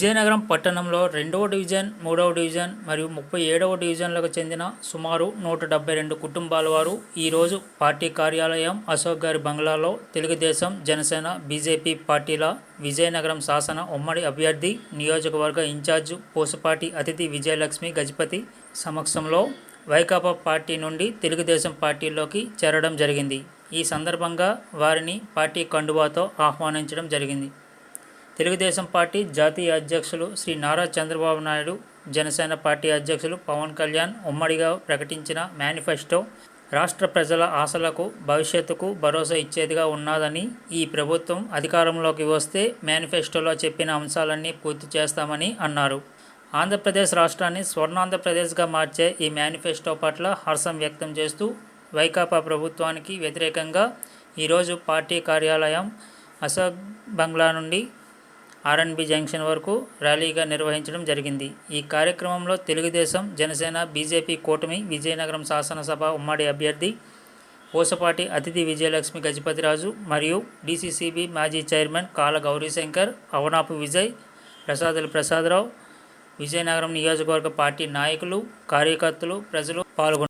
విజయనగరం పట్టణంలో రెండవ డివిజన్ మూడవ డివిజన్ మరియు ముప్పై ఏడవ డివిజన్లకు చెందిన సుమారు నూట డెబ్బై రెండు కుటుంబాల వారు ఈరోజు పార్టీ కార్యాలయం అశోక్ గారి బంగ్లాలో తెలుగుదేశం జనసేన బీజేపీ పార్టీల విజయనగరం శాసన ఉమ్మడి అభ్యర్థి నియోజకవర్గ ఇన్ఛార్జ్ పూసపాటి అతిథి విజయలక్ష్మి గజపతి సమక్షంలో వైకాపా పార్టీ నుండి తెలుగుదేశం పార్టీలోకి చేరడం జరిగింది. ఈ సందర్భంగా వారిని పార్టీ కండువాతో ఆహ్వానించడం జరిగింది. తెలుగుదేశం పార్టీ జాతీయ అధ్యక్షులు శ్రీ నారా చంద్రబాబు నాయుడు జనసేన పార్టీ అధ్యక్షులు పవన్ కళ్యాణ్ ఉమ్మడిగా ప్రకటించిన మేనిఫెస్టో రాష్ట్ర ప్రజల ఆశలకు భవిష్యత్తుకు భరోసా ఇచ్చేదిగా ఉన్నదని ఈ ప్రభుత్వం అధికారంలోకి వస్తే మేనిఫెస్టోలో చెప్పిన అంశాలన్నీ పూర్తి చేస్తామని అన్నారు. ఆంధ్రప్రదేశ్ రాష్ట్రాన్ని స్వర్ణాంధ్రప్రదేశ్గా మార్చే ఈ మేనిఫెస్టో పట్ల హర్షం వ్యక్తం చేస్తూ వైకాపా ప్రభుత్వానికి వ్యతిరేకంగా ఈరోజు పార్టీ కార్యాలయం అశోక్ బంగ్లా నుండి ఆర్ఎన్బి జంక్షన్ వరకు ర్యాలీగా నిర్వహించడం జరిగింది. ఈ కార్యక్రమంలో తెలుగుదేశం జనసేన బీజేపీ కూటమి విజయనగరం శాసనసభ ఉమ్మడి అభ్యర్థి పూసపాటి అతిథి విజయలక్ష్మి గజపతిరాజు మరియు డీసీసీబీ మాజీ చైర్మన్ కాల గౌరీశంకర్ అవనాపు విజయ్ ప్రసాదుల ప్రసాదరావు విజయనగరం నియోజకవర్గ పార్టీ నాయకులు కార్యకర్తలు ప్రజలు పాల్గొన్నారు.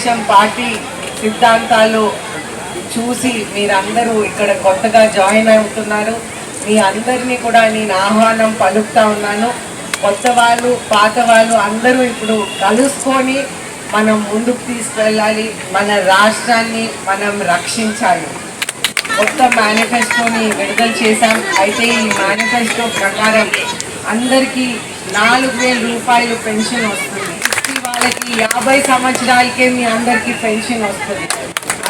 తెలుగుదేశం పార్టీ సిద్ధాంతాలు చూసి మీరందరూ ఇక్కడ కొత్తగా జాయిన్ అవుతున్నారు మీ అందరినీ కూడా నేను ఆహ్వానం పలుకుతా ఉన్నాను. కొత్త వాళ్ళు పాత వాళ్ళు అందరూ ఇప్పుడు కలుసుకొని మనం ముందుకు తీసుకెళ్ళాలి. మన రాష్ట్రాన్ని మనం రక్షించాలి. కొత్త మేనిఫెస్టోని విడుదల చేశాం. అయితే ఈ మేనిఫెస్టో ప్రకారం అందరికీ నాలుగు రూపాయలు పెన్షన్ వస్తుంది. వాళ్ళకి యాభై సంవత్సరాలకే మీ అందరికీ పెన్షన్ వస్తుంది.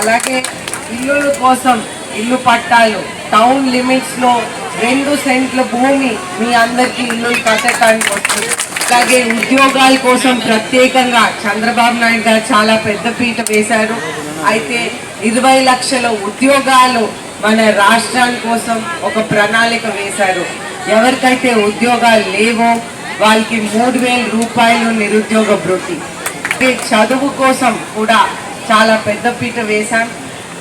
అలాగే ఇల్లుల కోసం ఇల్లు పట్టాలు టౌన్ లిమిట్స్లో రెండు సెంట్ల భూమి మీ అందరికీ ఇల్లు కట్టడానికి వస్తుంది. అలాగే ఉద్యోగాల కోసం ప్రత్యేకంగా చంద్రబాబు నాయుడు గారు చాలా పెద్ద పీట వేశారు. అయితే ఇరవై లక్షల ఉద్యోగాలు మన రాష్ట్రాని కోసం ఒక ప్రణాళిక వేశారు. ఎవరికైతే ఉద్యోగాలు లేవో వాళ్ళకి మూడు వేల రూపాయలు నిరుద్యోగ భృతి. చదువు కోసం కూడా చాలా పెద్ద పీట వేశాం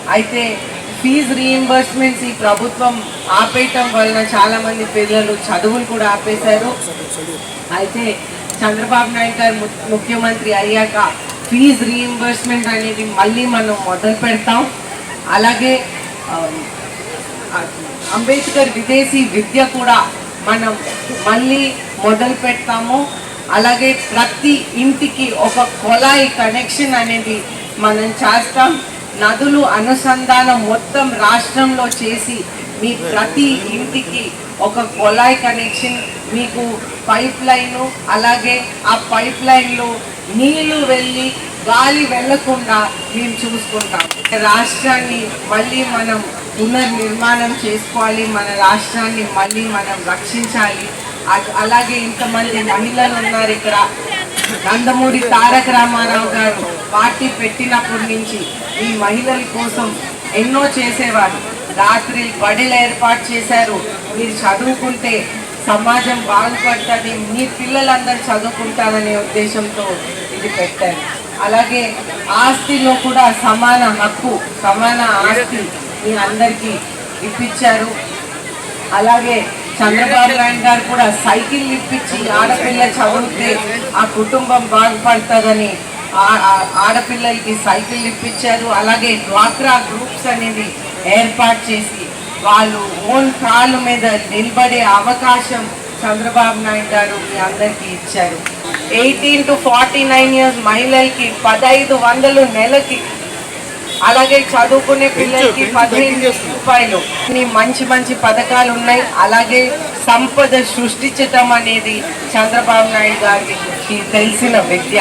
అయితే ఫీజు రీఎంబర్స్మెంట్స్ ఈ ప్రభుత్వం ఆపేయటం వలన చాలామంది పిల్లలు చదువులు కూడా ఆపేశారు. అయితే చంద్రబాబు నాయుడు గారు ము- ముఖ్యమంత్రి అయ్యాక ఫీజు రీఎంబర్స్మెంట్ అనేది మళ్ళీ మనం మొదలు పెడతాం. అలాగే అంబేద్కర్ విదేశీ విద్య కూడా మనం మళ్ళీ మొదలు పెడతాము. అలాగే ప్రతి ఇంటికి ఒక కొలాయి కనెక్షన్ అనేది మనం చేస్తాం. నదులు అనుసంధానం మొత్తం రాష్ట్రంలో చేసి మీ ప్రతి ఇంటికి ఒక కొలాయి కనెక్షన్ మీకు పైప్ లైను అలాగే ఆ పైప్ లైన్లో నీళ్ళు వెళ్ళి గాలి వెళ్ళకుండా మేము చూసుకుంటాం. రాష్ట్రాన్ని మళ్ళీ మనం పునర్నిర్మాణం చేసుకోవాలి. మన రాష్ట్రాన్ని మళ్ళీ మనం రక్షించాలి. అలాగే ఇంతమంది మహిళలు ఉన్నారు ఇక్కడ. నందమూరి తారక రామారావు గారు పార్టీ పెట్టినప్పటి నుంచి ఈ మహిళల కోసం ఎన్నో చేసేవారు. రాత్రి బడిలు ఏర్పాటు చేశారు. మీరు చదువుకుంటే సమాజం బాగుపడుతుంది. మీ పిల్లలందరూ చదువుకుంటారనే ఉద్దేశంతో ఇది పెట్టారు. అలాగే ఆస్తిలో కూడా సమాన హక్కు సమాన ఆస్తి మీ అందరికీ ఇప్పించారు. అలాగే చంద్రబాబు నాయుడు గారు కూడా సైకిల్ ఇప్పించి ఆడపిల్ల చదివితే ఆ కుటుంబం బాగుపడుతుందని ఆ- ఆడపిల్లలకి సైకిల్ ఇప్పించారు. అలాగే డ్వాక్రా గ్రూప్స్ అనేది ఏర్పాటు చేసి వాళ్ళు ఓన్ కాళ్ళ మీద నిలబడే అవకాశం చంద్రబాబు నాయుడు గారు మీ అందరికీ ఇచ్చారు. Eighteen to forty nine years మహిళలకి పదహైదు వందలు నెలకి అలాగే చదువుకునే పిల్లలకి పదిహేను రూపాయలు. మంచి మంచి పథకాలు ఉన్నాయి. అలాగే సంపద సృష్టించటం అనేది చంద్రబాబు నాయుడు గారికి తెలిసిన విద్య.